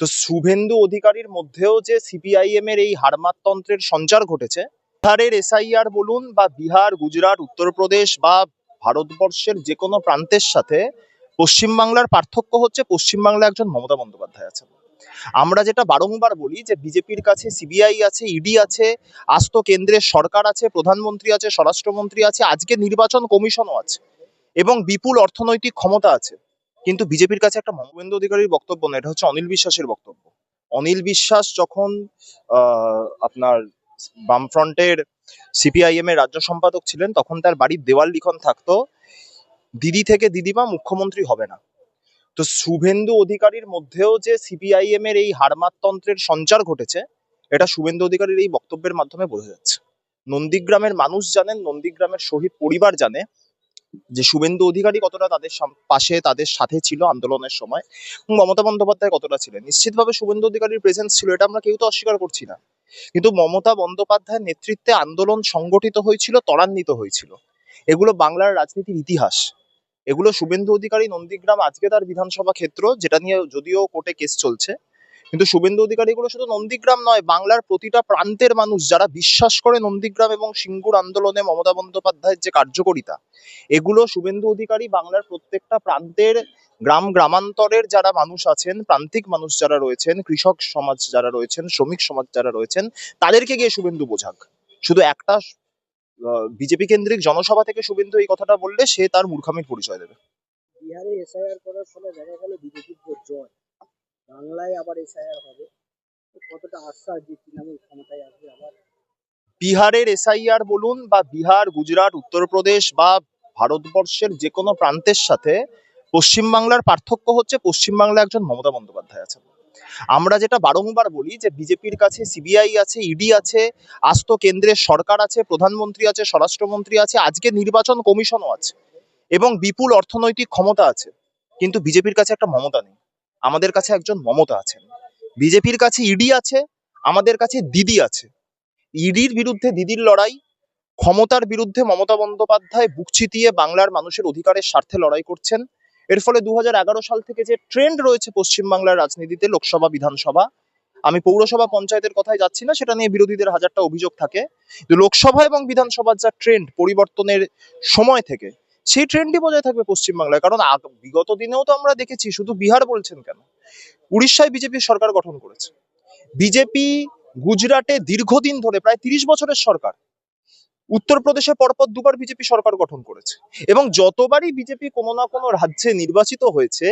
তো শুভেন্দু অধিকারীর মধ্যেও যে সিপিআইএম এর এই হারমাতন্ত্রের সঞ্চার ঘটেছে, বিহারের এসআইআর বলুন বা বিহার, গুজরাট, উত্তরপ্রদেশ বা ভারতবর্ষের যে কোনো প্রান্তের সাথে পশ্চিমবাংলার পার্থক্য হচ্ছে পশ্চিমবাংলা একজন মমতা বন্দ্যোপাধ্যায় আছেন। আমরা যেটা বারংবার বলি যে বিজেপির কাছে সিবিআই আছে ইডি আছে, আস্ত কেন্দ্রের সরকার আছে, প্রধানমন্ত্রী আছে, স্বরাষ্ট্রমন্ত্রী আছে, আজকে নির্বাচন কমিশনও আছে এবং বিপুল অর্থনৈতিক ক্ষমতা আছে। কিন্তু বিজেপির কাছে একটা মমবেন্দু অধিকারীর বক্তব্য না, এটা হচ্ছে অনিল বিশ্বাসের বক্তব্য। অনিল বিশ্বাস যখন আপনার বামফ্রন্টের সিপিআইএম এর রাজ্য সম্পাদক ছিলেন, তখন তার বাড়ির দেওয়াল লিখন থাকতো, দিদি থেকে দিদিমা মুখ্যমন্ত্রী হবে না। তো শুভেন্দু অধিকারীর মধ্যেও যে সিপিআইএম এর এই হারমাতন্ত্রের সঞ্চার ঘটেছে, এটা শুভেন্দু অধিকারীর এই বক্তব্যের মাধ্যমে বোঝা যাচ্ছে। নন্দীগ্রামের মানুষ জানেন, নন্দীগ্রামের শহীদ পরিবার জানে যে শুভেন্দু অধিকারী কতটা তাদের পাশে তাদের সাথে ছিল আন্দোলনের সময় মমতা বন্দ্যোপাধ্যায় কতটা ছিলেন? নিশ্চিতভাবে শুভেন্দু অধিকারীর প্রেজেন্স ছিল, এটা আমরা কেউ তো অস্বীকার করছি না। কিন্তু মমতা বন্দ্যোপাধ্যায়ের নেতৃত্বে আন্দোলন সংগঠিত হয়েছিল, ত্বরান্বিত হয়েছিল। এগুলো বাংলার রাজনীতির ইতিহাস। এগুলো শুভেন্দু অধিকারী নন্দীগ্রাম, আজকে তার বিধানসভা ক্ষেত্র, যেটা নিয়ে যদিও কোর্টে কেস চলছে। কিন্তু শুভেন্দু অধিকারী এগুলো শুধু নন্দীগ্রাম নয়, বাংলার প্রতিটা প্রান্তের মানুষ যারা বিশ্বাস করে নন্দীগ্রাম এবং সিঙ্গুর আন্দোলনে মমতা বন্দ্যোপাধ্যায়ের যে কার্যকরিতা, এগুলো শুভেন্দু অধিকারী বাংলার প্রত্যেকটা প্রান্তের গ্রাম, গ্রামান্তরের যারা মানুষ আছেন, প্রান্তিক মানুষ যারা রয়েছেন, কৃষক সমাজ যারা রয়েছেন, শ্রমিক সমাজ যারা রয়েছেন, তাদেরকে গিয়ে শুভেন্দু বোঝাক। শুধু একটা বিজেপি কেন্দ্রিক জনসভা থেকে শুভেন্দু এই কথাটা বললে সে তার মূর্খামির পরিচয় দেবে। বিহারে এসআইআর করার ফলে দেখা গেল বিজেপির জয়। বিহারের এসআইআর বলুন বা বিহার, গুজরাট, উত্তরপ্রদেশ বা ভারতবর্ষের যে কোনো প্রান্তের সাথে পশ্চিমবাংলার পার্থক্য হচ্ছে পশ্চিমবাংলা একজন মমতা বন্দ্যোপাধ্যায় আছেন। আমরা যেটা বারংবার বলি যে বিজেপির কাছে সিবিআই আছে, ইডি আছে, আস্ত কেন্দ্রের সরকার আছে, প্রধানমন্ত্রী আছে, স্বরাষ্ট্রমন্ত্রী আছে, আজকে নির্বাচন কমিশনও আছে এবং বিপুল অর্থনৈতিক ক্ষমতা আছে। কিন্তু বিজেপির কাছে একটা মমতা নেই। আমাদের কাছে একজন মমতা আছেন। বিজেপির কাছে ইডি আছে, আমাদের কাছে দিদি আছে। ইডির বিরুদ্ধে দিদির লড়াই, ক্ষমতার বিরুদ্ধে মমতা বন্দ্যোপাধ্যায় বুক চিতিয়ে বাংলার মানুষের অধিকারের স্বার্থে লড়াই করছেন। এর ফলে দু হাজার এগারো সাল থেকে যে ট্রেন্ড রয়েছে পশ্চিমবাংলার রাজনীতিতে লোকসভা, বিধানসভা, আমি পৌরসভা পঞ্চায়েতের কথায় যাচ্ছি না, সেটা নিয়ে বিরোধীদের হাজারটা অভিযোগ থাকে। লোকসভা এবং বিধানসভার যা ট্রেন্ড পরিবর্তনের সময় থেকে সেই ট্রেন্ডই বজায় থাকবে পশ্চিমবাংলায়। কারণ বিগত দিনেও তো আমরা দেখেছি, শুধু বিহার বলছেন কেন? উড়িষ্যায় বিজেপি সরকার গঠন করেছে। বিজেপি গুজরাটে দীর্ঘদিন ধরে, প্রায় তিরিশ বছরের সরকার, উত্তরপ্রদেশে পরপর দুবার বিজেপি সরকার গঠন করেছে। এবং যতবারই বিজেপি কোনো না কোনো রাজ্যে নির্বাচিত হয়েছে,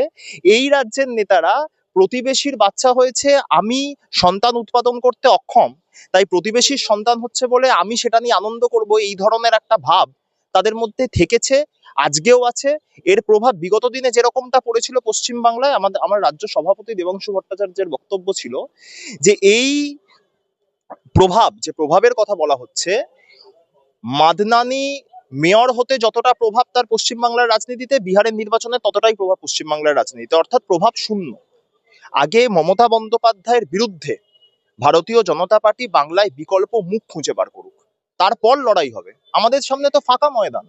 এই রাজ্যের নেতারা প্রতিবেশীর বাচ্চা হয়েছে, আমি সন্তান উৎপাদন করতে অক্ষম, তাই প্রতিবেশীর সন্তান হচ্ছে বলে আমি সেটা নিয়ে আনন্দ করব, এই ধরনের একটা ভাব। তাদের মধ্যে থেকেছে, আজকেও আছে। এর প্রভাব বিগত দিনে যেরকমটা পড়েছিল পশ্চিমবাংলায়, আমাদের, আমার রাজ্য সভাপতি দেবাংশু ভট্টাচার্যের বক্তব্য ছিল যে এই প্রভাব, যে প্রভাবের কথা বলা হচ্ছে, মাদনানি মেয়র হতে যতটা প্রভাব তার পশ্চিমবাংলার রাজনীতিতে, বিহারের নির্বাচনে ততটাই প্রভাব পশ্চিমবাংলার রাজনীতিতে। অর্থাৎ প্রভাব শূন্য। আগে মমতা বন্দ্যোপাধ্যায়ের বিরুদ্ধে ভারতীয় জনতা পার্টি বাংলায় বিকল্প মুখ খুঁজে বার করুক। তারপর লড়াই হবে। আমাদের সামনে তো ফাঁকা ময়দান।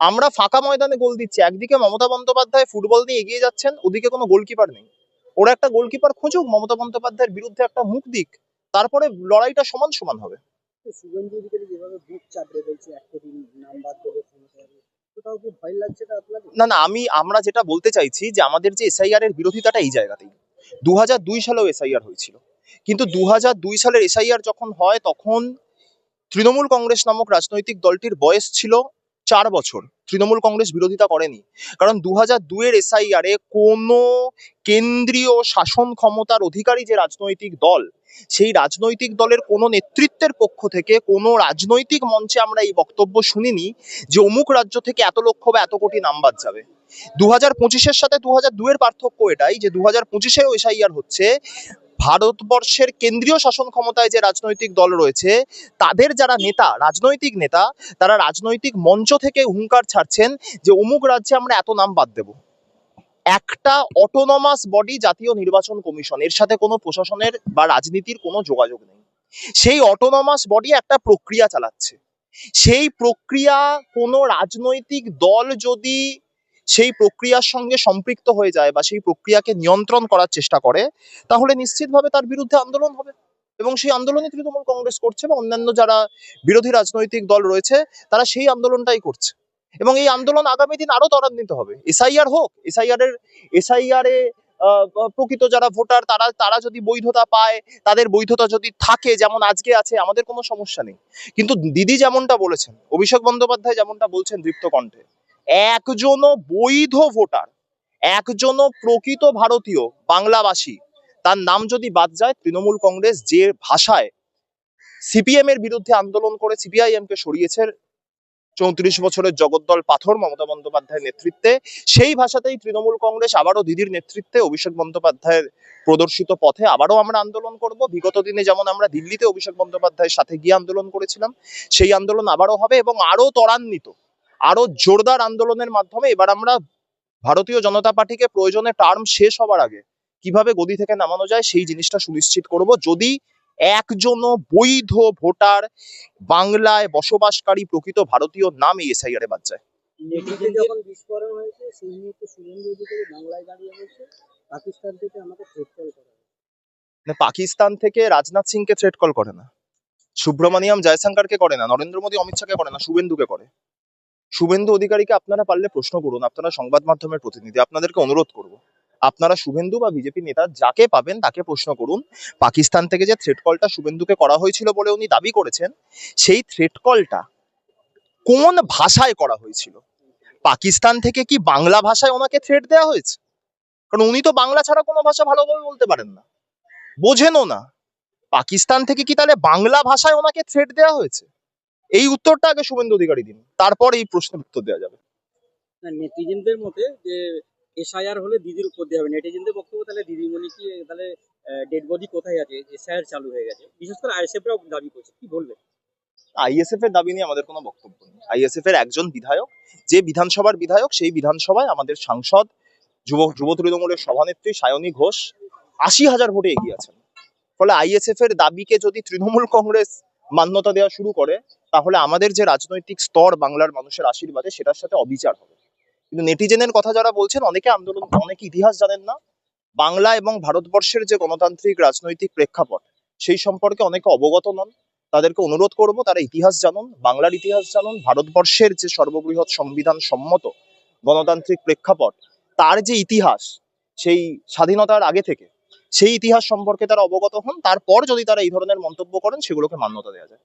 আমরা ফাঁকা ময়দানে গোল দিচ্ছি। একদিকে মমতা বন্দ্যোপাধ্যায় ফুটবল নিয়ে এগিয়ে যাচ্ছেন ওদিকে কোনো গোলকিপার নেই। ওরা একটা গোলকিপার খুঁজুক মমতা বন্দ্যোপাধ্যায়ের বিরুদ্ধে একটা মুখ দিক তারপরে লড়াইটা সমান সমান হবে। না না আমি আমরা যেটা বলতে চাইছি যে আমাদের যে এসআইআর এর বিরোধিতাটা এই জায়গাতেই। দু হাজার দুই সালেও এসআইআর হয়েছিল। কিন্তু দু হাজার দুই সালের এসআইআর যখন হয় তখন তৃণমূল কংগ্রেস নামক রাজনৈতিক দলটির বয়স ছিল চার বছর। তৃণমূল কংগ্রেস বিরোধিতা করেনি। কারণ দু হাজার দুয়ের এসআইআরে কোনো কেন্দ্রীয় শাসন ক্ষমতার অধিকারী যে রাজনৈতিক দল, সেই রাজনৈতিক দলের কোনো নেতৃত্বের পক্ষ থেকে, কোনো রাজনৈতিক মঞ্চে আমরা এই বক্তব্য শুনিনি যে অমুক রাজ্য থেকে এত লক্ষ বা এত কোটি নাম্বার যাবে। দু হাজার পঁচিশের সাথে দু হাজার দুয়ের পার্থক্য এটাই যে দু হাজার পঁচিশেও এসআইআর হচ্ছে। ভারতবর্ষের কেন্দ্রীয় শাসন ক্ষমতায় যে রাজনৈতিক দল রয়েছে, তাদের যারা নেতা, রাজনৈতিক নেতা, তারা রাজনৈতিক মঞ্চ থেকে হুঙ্কার ছাড়ছেন যে অমুক রাজ্যে আমরা এত নাম বাদ দেব। একটা অটোনমাস বডি জাতীয় নির্বাচন কমিশন, এর সাথে কোনো প্রশাসনের বা রাজনীতির কোনো যোগাযোগ নেই। সেই অটোনমাস বডি একটা প্রক্রিয়া চালাচ্ছে। সেই প্রক্রিয়া কোনো রাজনৈতিক দল যদি সেই প্রক্রিয়ার সঙ্গে সম্পৃক্ত হয়ে যায় বা সেই প্রক্রিয়াকে নিয়ন্ত্রণ করার চেষ্টা করে, তাহলে নিশ্চিতভাবে তার বিরুদ্ধে আন্দোলন হবে। এবং সেই আন্দোলনই তৃণমূল কংগ্রেস করছে বা অন্যান্য যারা বিরোধী রাজনৈতিক দল রয়েছে, তারা সেই আন্দোলনটাই করছে। এবং এই আন্দোলন আগামী দিন আরও ত্বরান্বিত হবে। এসআইআর হোক, এসআইআর এর, এসআইআর এ প্রকৃত যারা ভোটার, তারা তারা যদি বৈধতা পায়, তাদের বৈধতা যদি থাকে, যেমন আজকে আছে, আমাদের কোনো সমস্যা নেই। কিন্তু দিদি যেমনটা বলেছেন, অভিষেক বন্দ্যোপাধ্যায় যেমনটা বলছেন দীপ্ত কণ্ঠে একজনও বৈধ ভোটার একজনও প্রকৃত ভারতীয়, বাংলাবাসী, তার নাম যদি বাদ যায়, তৃণমূল কংগ্রেস যে ভাষায় সিপিএম এর বিরুদ্ধে আন্দোলন করে সিপিআইএম কে সরিয়েছে, চৌত্রিশ বছরের জগদ্দল পাথর মমতা বন্দ্যোপাধ্যায়ের নেতৃত্বে, সেই ভাষাতেই তৃণমূল কংগ্রেস আবারও দিদির নেতৃত্বে অভিষেক বন্দ্যোপাধ্যায়ের প্রদর্শিত পথে আবারও আমরা আন্দোলন করব। বিগত দিনে যেমন আমরা দিল্লিতে অভিষেক বন্দ্যোপাধ্যায়ের সাথে গিয়ে আন্দোলন করেছিলাম, সেই আন্দোলন আবারও হবে এবং আরও ত্বরান্বিত আরও জোরদার আন্দোলনের মাধ্যমে এবার আমরা ভারতীয় জনতা পার্টিকে প্রয়োজনে টার্ম শেষ হবার আগে কীভাবে গদি থেকে নামানো যায় সেই জিনিসটা সুনিশ্চিত করব। যদি একজনও বৈধ ভোটার বাংলায় বসবাসকারী প্রকৃত ভারতীয় নাম এই এসআইআর এ বাদ যায়। নেটিতে যখন বিস্ফোরণ হয়েছে সেই মুহূর্তে শুভেন্দু অধিকারী বাংলায় দাঁড়িয়ে বলছে পাকিস্তান থেকে আমাকে থ্রেট কল করা মানে পাকিস্তান থেকে রাজনাথ সিংকে থ্রেট কল করে না। সুব্রমণিয়াম জয়শঙ্করকে করে না নরেন্দ্র মোদী অমিত শাহকে করে না শুভেন্দুকে করে। শুভেন্দু অধিকারীকে আপনারা পারলে প্রশ্ন করুন, আপনারা সংবাদ মাধ্যমের প্রতিনিধি, আপনাদেরকে অনুরোধ করব। আপনারা শুভেন্দু বা বিজেপি নেতা যাকে পাবেন তাকে প্রশ্ন করুন। পাকিস্তান থেকে যে থ্রেট কলটা শুভেন্দুকে করা হয়েছিল বলে উনি দাবি করেছেন, সেই থ্রেট কলটা কোন ভাষায় করা হয়েছিল? পাকিস্তান থেকে কি বাংলা ভাষায় ওনাকে থ্রেট দেওয়া হয়েছে? কারণ উনি তো বাংলা ছাড়া কোনো ভাষা ভালোভাবে বলতে পারেন না। বোঝেনও না। পাকিস্তান থেকে কি তাহলে বাংলা ভাষায় ওনাকে থ্রেট দেওয়া হয়েছে? এই উত্তরটা আগে শুভেন্দু অধিকারী দিন তারপর এই প্রশ্নের উত্তর দেওয়া যাবে। নেটিজেনদের মতে যে এসআইআর হলে দিদির উপর দেওয়া হবে। নেটিজেনদের বক্তব্য তাহলে দিদিমণি কি তাহলে ডেড বডি কোথায় আছে? এসআইআর চালু হয়ে গেছে। বিশেষ করে আইএসএফরাও দাবি করছে। কি বলবে? আইএসএফ এর দাবি নিয়ে আমাদের কোনো বক্তব্য নেই। আইএসএফ এর একজন বিধায়ক যে বিধানসভার বিধায়ক সেই বিধানসভায় আমাদের সাংসদ যুব যুব তৃণমূলের সভানেত্রী সায়নী ঘোষ আশি হাজার ভোটে এগিয়ে আছেন। ফলে আইএসএফ এর দাবিকে যদি তৃণমূল কংগ্রেস মান্যতা দেওয়া শুরু করে তাহলে আমাদের যে রাজনৈতিক স্তর বাংলার মানুষের আশীর্বাদে সেটার সাথে অবিচার হবে। কিন্তু নেটিজেনের কথা যারা বলছেন, অনেকে আন্দোলন, অনেকে ইতিহাস জানেন না। বাংলা এবং ভারতবর্ষের যে গণতান্ত্রিক রাজনৈতিক প্রেক্ষাপট, সেই সম্পর্কে অনেকে অবগত নন। তাদেরকে অনুরোধ করব, তারা ইতিহাস জানুন, বাংলার ইতিহাস জানুন, ভারতবর্ষের যে সর্ববৃহৎ সংবিধান সম্মত গণতান্ত্রিক প্রেক্ষাপট, তার যে ইতিহাস, সেই স্বাধীনতার আগে থেকে, সেই ইতিহাস সম্পর্কে তারা অবগত হন। তারপর যদি তারা এই ধরনের মন্তব্য করেন, সেগুলোকে মান্যতা দেওয়া যায়।